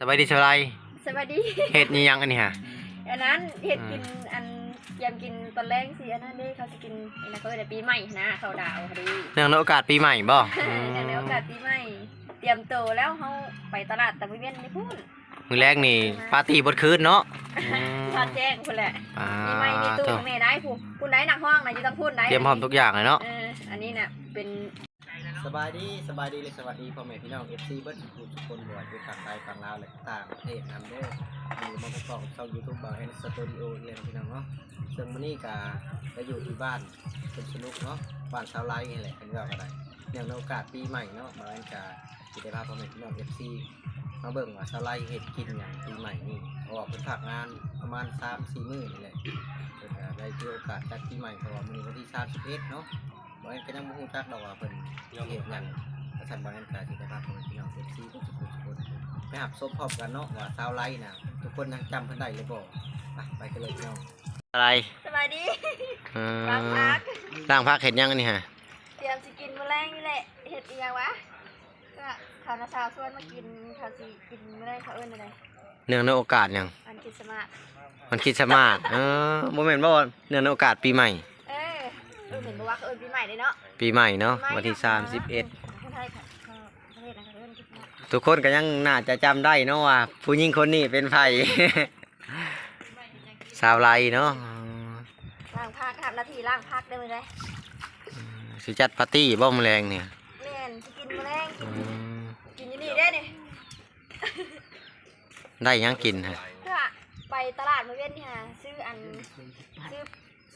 สบายดีสบายสวัสดีเฮ็ดนี่ยังอันนี้ฮะ อันนั้นเห็ดกินอันยำกินตอนแรกสิอันนั้นเด้เขาจะกินอันนั้นเขาเรียกปีใหม่นะเขาดาวพอดีเนื่องในโอกาสปีใหม่บ่ในในโอกาสปีใหม่ เตรียมตัวแล้วเขาไปตลาดตะวิเวียนในพูนมื้อแรกนี่ปาร์ตี้บดคืนเนาะอืมทอดแจ้งคนแหละอ่ามีไม้มีตู้โถ่แม่ได้ผู้ผู้ได้หนักห้องนะจะต้องพูดได้เตรียมพร้อมทุกอย่างเลยเนาะเอออันนี้น่ะเป็น สบายดีสบายดีเลยสวัสดีพ่อแม่พี่น้อง FC เบิร์ดทุกคนทุกคนบ่ว่าอยู่ฝั่งใต้ฝั่งลาวและต่างประเทศนำเด้อมีมาประกอบกับช่อง YouTube บางแอนสตูดิโอเนี่ยนพี่น้องเนาะซึ่งมื้อนี้ก็ไปอยู่ที่บ้านเป็นสนุกเนาะบ้านชาวไร่นี่แหละเป็นว่าก็ได้เนื่องในโอกาสปีใหม่เนาะบางแอนก็สิได้พาพ่อแม่พี่น้อง FC มาเบิ่งว่าชาวไร่เฮ็ดกินหยังปีใหม่นี่เพราะว่าเพิ่นพักงานประมาณ3-4มื้อนี่แหละเพิ่นก็ได้ถือโอกาสจัดปีใหม่เพราะว่ามันวันที่31เนาะ บางอันก็ยังบ่ฮู้จักดอกว่าเพิ่นเฮ็ดหยังกระสันบางอันก็สิได้พาเพิ่นพี่น้อง FC ทุกคนทุกคนไปหับซบพร้อมกันเนาะว่าชาวไร่น่ะทุกคนยังจำเพิ่นได้หรือบ่ไปไปกันเลยพี่น้องอะไรสบายดีอืมบางพักล้างพักเฮ็ดยังอันนี้ฮะเตรียมสิกินมื้อแรงนี่แหละเห็ดอีหยังวะก็ข้าวนาสาวชวนมากินข้าวสิกินมื้อแรงเขาเอิ้นอะไรเนื่องในโอกาสยังอันคริสต์มาสมันคริดสต์มาสเออบ่แม่นบ่เนื่องในโอกาสปีใหม่ เออเออเห็นบอกว่าเขาเอินปีใหม่เลยเนาะปีใหม่เนาะปีใหม่วันที่คนไทยค่ะประเทศนะคะเอิ้นคริสต์มาส31ทุกคนก็ยังน่าจะจำได้เนาะว่าผู้หญิงคนนี้เป็นไผสาวไร่เนาะอืมล่างพักทำหน้าที่ล่างพักได้ไหมเลยสิจัดปาร์ตี้บ่มื้อแรงเนี่ยแม่นสิกินแมลงอืมกินอยู่นี่ได้เนี่ยได้หยังกินฮะ เพื่อไปตลาดมาเว้นนี่ฮะซื้ออันซื้อ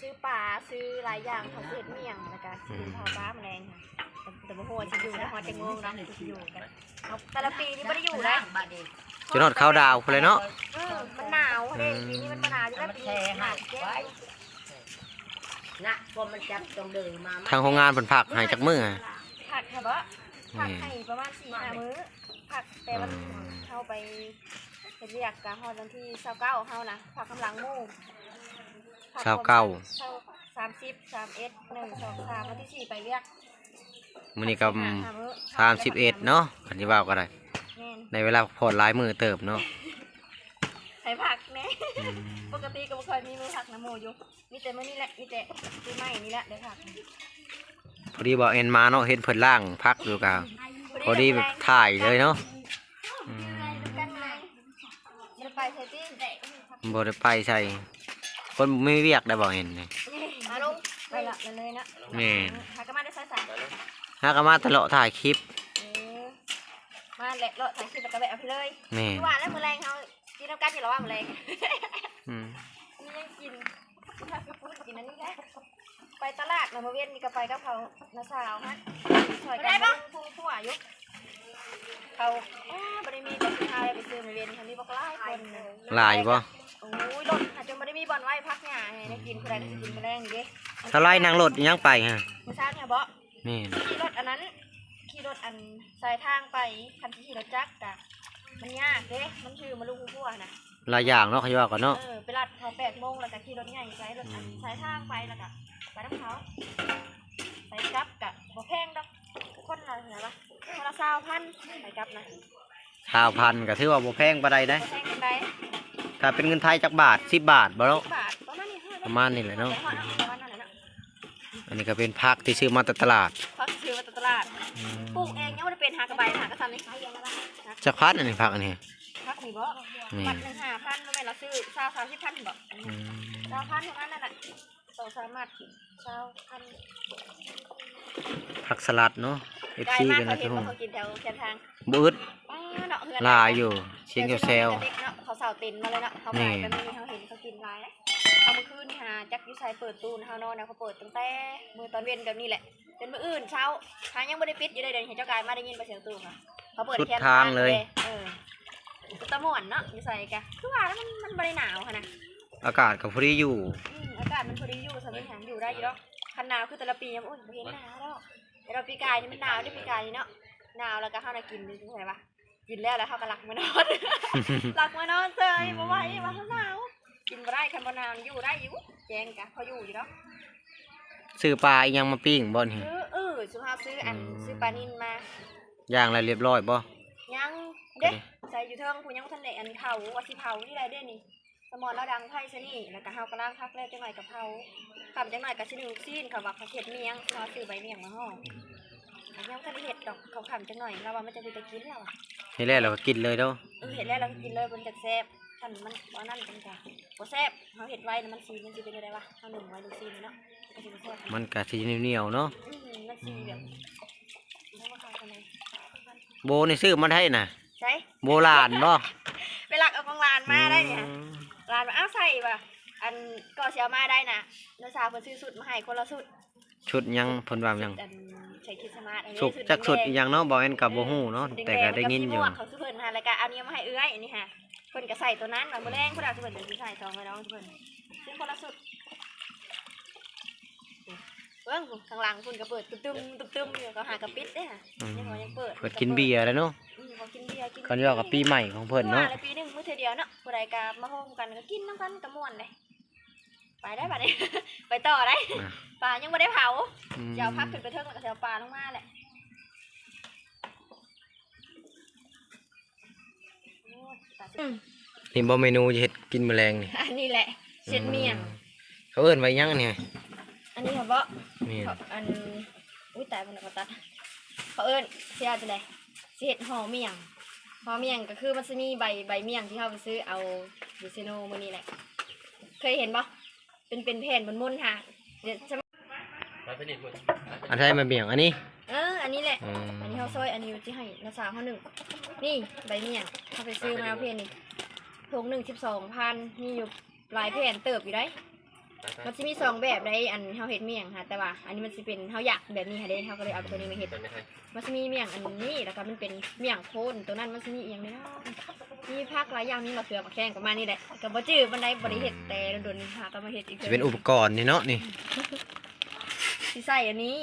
ซื้อปลาซื้อหลายอย่างเขาเศษเมี่ยงแล้วก็ซื้อข้าวปลาแมลงค่ะแต่แต่บ่ฮู้ว่าสิอยู่นะฮอดจะงงนะสิอยู่กันเอาแต่ละปีนี่บ่ได้อยู่นะจนฮอดเข้าดาวพุ่นเลยเนาะเออมันหนาวเด้ปีนี้มันบ่หนาวอยู่แล้วปีนี้หนาวแก่นะพอมันจับตรงเดินมาทางโรงงานเพิ่นพักให้จักมื้อฮะผักค่ะบ่ผักให้ประมาณ4 5มื้อผักแต่มันอืมเข้าไปเป็นเรียกกะฮอดวันที่29เฮานะผักกำลังหมู่ เศร้าเก้า สามสิบสามเอ็ดหนึ่งสองสามวันที่สี่ไปเรียกมื้อนี้ก็หาหามื้อสามสิบเอ็ดเนาะคันที่ว่าก็ได้แม่นในเวลาพอดหลายมือเติบเนาะใส่ผักแน่อืมปกติก็บ่เคยมีมือผักน้ำหมูอยู่มีแต่มื้อนี้แหละมีแต่ปีใหม่นี่แหละได้ผักพอดีบอกเอ็นมาเนาะเห็นเพิ่นล่างพักอยู่กะพอดีแบบถ่ายเลยเนาะอืมกันไงจะไปใส่ตี้บ่ได้ไปใส่ คนไม่เวียกได้บอกเห็นนี่มาลงไปละเลยนะแม่นหากนมาได้ใส่สายฮากามาตลอดถ่ายคลิปเออมาแหละเลาะถ่ายคลิปแล้วก็แบะเอาไปเลยแม่นคือว่าแล้วมื้อแรงเฮากินน้ำกันอยู่แล้วว่ามื้อแรงอืมนี่ยังกินถ้าไปพูดกินอันนี้แหละไปตลาดนะมาเวียนนี่ก็ไปกับเขาน้าสาวฮะซอยกันมาพุ่งทั่วยุกเขาอ้าบริมีแต่สิพาไปซื้อมาเวียนคันนี้บอกหลายคนเลยหลายบ่โอ้ยรถอาจจะ ไม่ได้มีบอลไว้พักเนี่ยให้ได้กินคนใดก็สิกินมาแรงอยู่เด้สไลด์นั่งรถยังไปฮะมื้อเช้าเนี่ยบ่แม่นขี่รถอันนั้น ขี่รถอันสายทางไปคันที่ขี่รถจักรกะมันยากเด้มันชื่อมาลุงพัวนะหลายอย่างเนาะเขาว่ากันเนาะ เออไปรัดเขาแปดโมงแล้วก็ขี่รถใหญ่ใช้รถอันสายทางไปแล้วก็ไปน้ำเขาไปกลับกะบ่แพงดอกคนละเท่าไหร่ปะคนละสาวพันไปกลับนะชาวพันก็ถือว่าบ่แพงปานใดได้บ่แพงกันได ถ้าเป็นเงินไทยจักบาท10บาทบ่เนาะบาทประมาณนี้เท่าไหประมาณนี้แหละเนาะ ประมาณนั้นแหละเนาะอันนี้ก็เป็นผักที่ซื้อมาจากตลาดเขาซื้อมาจากตลาดปลูกเองยังไม่ได้เป็นหากระใบหากระซันนี่ขายยังไงบ้างนะจักพัดอันนี้ผักอันนี้พักนี่บ่นี่บัตรหนึ่งห้าพันไม่แม่นเราซื้อสาวสามสิบพันบ่อืมสาวพันเท่านั้นน่ะสองสามมัดสาวพันผักสลัดเนาะไกล FC มากกันเขานะเห็ทุนกคว่านเขากินแถวแคมทางบืดป้าเนาะเฮือนลายอยู่เชียงเซล เด็กเนาะเขาเสาตินมาเลยเนาะเขาขายกันนี่เขาเห็นเขากินหลายนะเขาเมื่อคืนนี่หาจักอยูไซเปิดตู้นะเขานอนนะเขาเปิดตั้งแต่มือตอนเย็นกับนี่แหละเป็นมื้ออื่นเช้าทางยังไม่ได้ปิดอยู่เลยเดี๋ยวเห็นเจ้ากายมาได้ยินไปเสียงตู้ค่ะเขาเปิดสุดแคมทางเลยเออตะม่วนเนาะอยู่ใส่กะคือว่าแล้วมันมันไม่ได้หนาวค่ะนะอากาศก็พอดีอยู่อืมอากาศมันพอดีอยู่สมัยหางอยู่ได้อยู่แล้วคันหนาวคือแต่ละปียังโอ้ยบ่เห็นหนาวแล้วแต่เราปีกายนี่มันหนาวได้ปีกายนี่เนาะหนาวแล้วก็เข้ามากินดูใช่ปะ กินแล้วแล้วเขาก็หลักมานอนหลักมานอนเจยบ่ไหวว่าเขาหนาวกินบ่ได้คันบ่หนาวนี่อยู่ได้อยู่แจงกะเขาอยู่อยู่เนาะซื้อปลาอีหยังมาปิ้งบ่นี่ซื้อเออสุภาพซื้ออันซื้อปลานินมาย่างแล้วเรียบร้อยบ่ยยังเด้ใส่อยู่เทิงผู้ยังบ่ทันได้อันเผาว่าสิเผานี่ได้เด้นี่สมอนเราดังไพ่ซะนี่แล้วก็เฮาก็ล้างพักแล้วจังหน่อยกับเผาคำจังหน่อยก็สิดูซีนเขาว่าเขาเฮ็ดเมียงเขาซื้อใบเมียงมาห่ออัน ยังบ่ทันได้เฮ็ดดอกเขาคำจังหน่อยเราว่ามันจะเป็นตะกินแล้วอะให้แรกเราก็กินเลยเนาะเออเห็ดแล้วเราก็กินเลยมันจะแซ่บท่านมันว่านั่นเป็นจ้ะบ่แซ่บเขาเห็ดไว้นะมันสีมันสิเป็นอะไรวะเขาหนึ่งไว้ดูซีนี่เนาะมันสิบ่แซ่บมันก็สิเหนียวๆเนาะอืมมันสีแบบแล้วมาขายทำไมโบนี่ซื้อมาได้น่ะ ใช่โบราณบ่ไปลักเอาของร้านมาได้เนี่ยร้านมาอ้าวใส่ป่ะอันก็เชียวมาได้นะนักศึกษาเพิ่นซื้อสุดมาให้คนละสุด ชุดยังเพิ่นว่าหยังอันใช้คริสต์มาสอันนี้สุกจักสุดแดอีงหยังเนาะบ่แม่นกับบ่ฮู้เนาะๆแต่ก็ได้ยินอยู่แดงๆกับสีม่วงเขาซื้อเพิ่นหาแล้วก็เอาเนี้ยมาให้เอื้อยอันนี้ค่ะเพิ่นก็ใส่ตัวนั้นมาเมื่อแรงเพิ่นเอาซื้อเพิ่นจะใส่ซองไว้น้องเพิ่นซื้อคนละสุดเบิ้งข้างหลังคุณก็เปิดตุ้มตุ้มตุ้มๆอยู่ก็หากระปิดเด้ค่ะอืม นี่เขายังเปิดเพิ่นกินเบียร์แล้วเนาะอืมเขากินเบียร์กิน เขาเรียกว่าปีใหม่ของเพิ่นเนาะ มื่อวปีหนึงมื้อเทอเดียวเนาะผู้ใดก็มาโฮมกันก็กินน้ำกันก็ม่วนเลย ไปได้บัดนี้ไปต่อได้อะปลายังไม่ได้เผาอืมจะเอาพักขึ้นไปเทิงแล้วก็จะเอาปลาลงมาแหละโอ้ยปลาสินี่บ่เมนูจะเฮ็ดกินแมลงนี่อันนี้แหละเช็ดเมี่ยง เขาเอิ้นไว้หยังเนี่ยอันนี้เขาบอกนี่เขาอันอุ้ยตายมันเขาตัดเขาเอิ้นเสียจะไดสิเห็ดห่อเมี่ยงห่อเมี่ยงก็คือมันจะมีใบใบเมี่ยงที่เขาไปซื้อเอาดิซิโนมือนี้แหละ เคยเห็นปะ เป็นเป็นแผ่นบนมุนๆค่ะเดี๋ยวจะอันใช่มาเบี่ยงอันนี้ เออ อันนี้แหละ อืม อันนี้เขาซอย อันนี้ที่ให้นาสาวเขาหนึ่ง นี่ใบเมี่ยงเขาไปซื้อมาเอาเพนนี่ถุงหนึ่งสิบสองพันนี่อยู่หลายแผ่นเติบอยู่ได้ มันจะมีสองแบบได้ อันเฮาเห็ดเมี่ยงค่ะ แต่ว่า อันนี้มันจะเป็นเฮาอยากแบบนี้ค่ะเด้เฮาก็เลยเอาตัวนี้มาเห็ด มันจะมีเมี่ยงอันนี้ แล้วก็มันเป็นเมี่ยงโคนตัวนั้นมันจะมีอีกอย่างหนึงเนาะ มีผักหลายอย่างมีมะเขือมะแข้งประมาณนี้แหละก็บ่จื้อบันไดบ่ได้เฮ็ดแต่โดนๆค่ะก็มาเฮ็ดอีกจะเป็นอุปกรณ์นี่เนาะนี่สิใส่อันนี้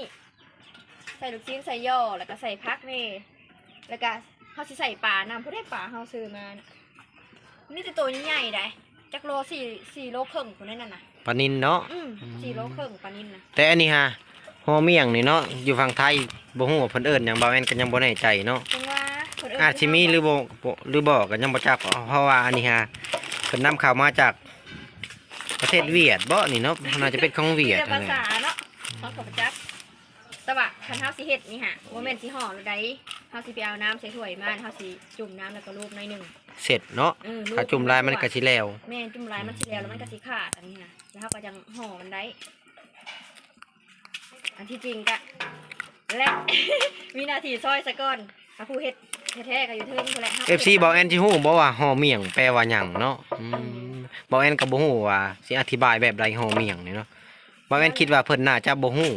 ใส่ลูกชิ้นใส่ย่อแล้วก็ใส่ผักนี่แล้วก็เฮาสิใส่ปลาน้ำผู้ได้ปลาเฮาซื้อมาน่ะนี่จะตัวใหญ่ๆได้จักโลสี่สี่โลครึ่งคนนั้นน่ะนะปลานินเนาะ อืมสี่โลครึ่งปลานิ่นนะแต่อันนี้ฮะห่อเมี่ยงนี่เนาะอยู่ฝั่งไทยบ่ฮู้ว่าเพิ่นเอิ้นหยังบ่แม่นก็ยังบ่แน่ใจเนาะจังว่าคน อื่นอาจสิมีหรือบ่บ่หรือบ่ก็ยังบ่จักเพราะว่าอันนี้ฮะเพิ่นนำเข้ามาจากประเทศเวียดบ่นี่เนาะน่าจะเป็นของเวียดแต่นั่ภานแหละษาเนาะเขาก็บ่จักแต่ว่าคันเฮาสิเฮ็ดนี่ฮะบ่แม่นสิห่อหรือใดเฮาสิไปเอาน้ำใส่ถ้วยมาเฮาสิจุ่มน้ำแล้วก็ลูบหน่อยหนึงเสร็จเนาะเออถ้าจุ่มลายมันก็สิแล้วแม่นจุ่มลายมันสิแล้วแล้วมันก็สิขาดอันนี้ฮะแล้วเฮาก็จังห่อมันได้อันที่จริงก็และวินาทีซอยซะก่อน ถ้าผู้เฮ็ดแท้ๆก็อยู่เทิงพุ่นแหละฮา FC บ่แอนสิฮู้บ่ว่าห่อเมี่ยงแปลว่าหยังเนาะอืมบ่แอนก็บ่ฮู้ว่าสิอธิบายแบบใดห่อเมี่ยงนี่เนาะบ่แอนคิดว่าเพิ่นน่าจะบ่ฮู้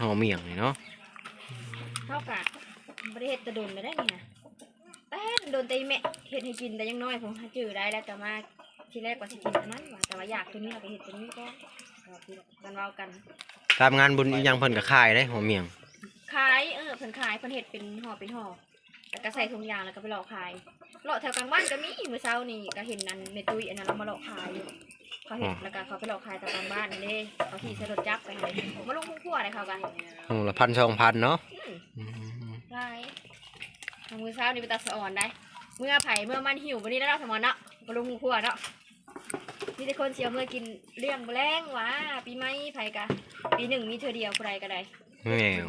ห่อเมี่ยงนี่เนาะเท่ากับบ่ได้เฮ็ดแตะดนเลยได้นี่ฮะแต่โดนแต่อีแม่เฮ็ดให้กินแต่ยังน้อยผมหาจื้อได้แล้วแต่มาทีแรกว่าสิกินอันนั้นว่าแต่ว่าอยากตัวนี้เราไปเฮ็ดตัวนี้ก็กันเว้ากันตามงานบุญอีหยังเพิ่นก็ขายได้ห่อเมี่ยงขายเออเพิ่นขายเพิ่นเฮ็ดเป็นห่อเป็นห่อแล้วก็ใส่ถุงยางแล้วก็ไปหลอกขายหลอกแถวกลางบ้านก็มีมื้อเช้านี่ก็เห็นอันในตุ้ยอันนั้นเรามาหลอกขายอยู่เขาเห็นแล้วก็เขาไปหลอกขายตามกลางบ้านนี่เด้เขาขี่ใส่รถจักรไปให้มาลงพุ่งพัวเลยเขากันห่อละพันสองพันเนาะอืมอืมขายทางมื้อเช้านี่ไปตัดสะอ่อนได้ เมื่อไผ่เมื่อมันหิววันนี้แล้วเราสมอนเนาะมาลงพุ่งพัวเนาะมีแต่คนเสียวเมื่อกินเลี้ยงแมลงหวะปีใหม่ไผ่กะปีหนึ่งมีเธอเดียวใครก็ได้แม่ง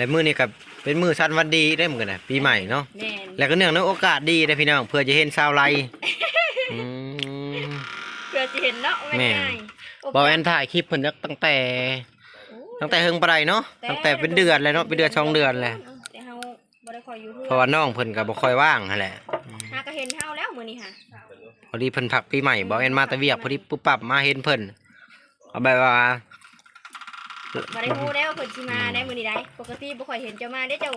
และมื้อนี้ก็เป็นมื้อสั้นวันดีได้เหมือนกันนะปีใหม่เนาะแม่นแล้วก็เนื่องในโอกาสดีนะพี่น้องเพื่อจะเห็นชาวไรอืม เพื่อจะเห็นเนาะว่าแม่ง่ายบอกแอนถ่ายคลิปเพิ่นตั้งแต่ โอ้ตั้งแต่เฮิงปานใดเนาะตั้งแต่เป็นเดือนเลยเนาะเป็นเดือนสองเดือนเลยแต่เฮาบ่ได้คอยอยู่เพื่เพราะว่าน้องเพิ่นก็บ่ค่อยว่างนั่นแหละหาก็เห็นเฮาแล้วมื้อนี้ค่ะพอดีเพิ่นพักปีใหม่บอกแอนมาแต่เวียกพอดีปุ๊บปั๊บมาเห็นเพิ่นเอาแบบว่า บ่ได้ฮู้แล้วาเพิ่นสิมาได้มื้อนี้ได้ปกติบ่ค่อยเห็นเจ้ามาเด้เจ้า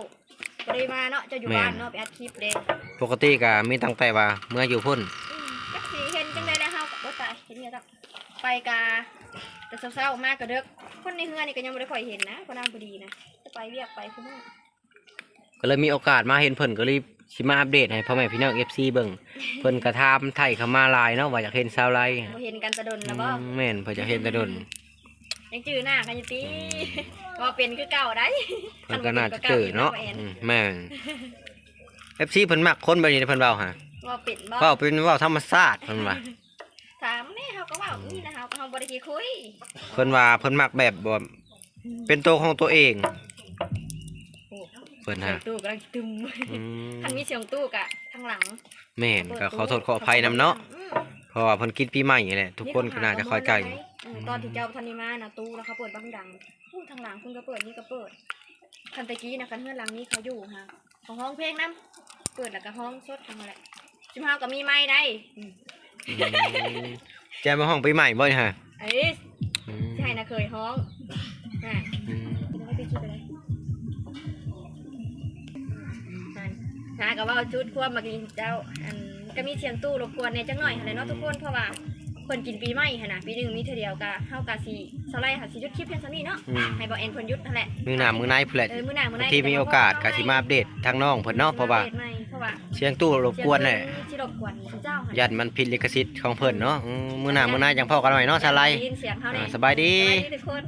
บ่ได้มาเนาะเจ้าอยู่บ้านเนาะไปอัดคลิปเด้ปกติก็มีตั้งแต่ว่าเมื่ออยู่พุ่นอืมจักสิเห็นจังได๋แล้วเฮาก็บ่ตายเห็นเนี่ยจ้ะไปกาแต่เช้าๆมาก็ดึกคนในเฮือนนี่ก็ยังบ่ได้ค่อยเห็นนะเพราะน้ำบ่ดีนะจะไปเวียกไปพุ่นน่ะก็เลยมีโอกาสมาเห็นเพิ่นก็เลยสิมาอัปเดตให้พ่อแม่พี่น้อง FC เบิ่งเพิ่นก็ถามไทยเข้ามาหลายเนาะว่าอยากเห็นชาวไรบ่เห็นกันแตะดนแล้วบ่อืมแม่นเพิ่นจะเห็นแต่ดน ยังจื้อหน้ากันอยู่ติบ่เป็นคือเก่าได้เพิ่นก็น่าจะเจอเนาะอืมแม่น FC เพิ่นมักคนแบบนี้เพิ่นเว้าหาว่าเป็ดบ่เว้าเป็นเว้าธรรมชาติเพิ่นว่าถามแน่เฮาก็เว่านี่นะเฮาเฮาบ่ได้ขี้คุยเพิ่นว่าเพิ่นมักแบบบ่เป็นตัวของตัวเองโอ้เพิ่นเสียฮะงตู้กำลังตึมอืมคันมีเสียงตู้กะทางหลังแม่นก็ขอโทษขออภัยนำเนาะอืมเพราะว่าเพิ่นกินปีใหม่นี่แหละทุกคนก็น่าจะเข้าใจอืม ตอนที่เจ้าทันนี้มานะตู้แล้วเขาเปิดบ้างดังพูดทางหลังคุณก็เปิดนี่ก็เปิดคันตะกี้นะคันเฮือนหลังนี้เขาอยู่ฮะของห้องเพลงนํเปิดแล้วก็ห้องสดทางอะไรจิมเฮาก็มีไม้ได้อืมแจมาห้องปีใหม่บ่นี่ฮะเอ้ยอืมใช่นะเคยห้องอ่าอืมไม่ไปคิดอะไรนั่นนะก็ว่าชุดควบมากินเจ้าอันก็มีเสียงตู้รบกวนเนี่ยจังหน่อยอะไรเนาะทุกคนเพราะว่า คนกินปีใหม่หั่นน่ะปีหนึ่งมีเท่าเดียวกะเฮากะสิสไลด์ค่ะสิหยุดคลิปเพียงเท่านี้เนาะอืม ให้บ่เอ็นเพิ่นหยุดนั่นแหละมือหน้ามือในพุ่นแหละเออมื้อหน้ามื้อหน้าที่มีโอกาสก็สิมาอัปเดตทางน้องเพิ่นเนาะเพราะว่าอัปดตใหม่เพราะว่าเสียงตู้รบกวนแหละเสียงที่รบกวนเจ้าหั่นยันมันผิดลิขสิทธิ์ของเพิ่นเนาะอืมมือหน้ามือในจังพ่อกันหน่อยเนาะสไลด์ได้ยินเสียงเขาเนี่ยอ่าสบายดี สบายดีทุกคน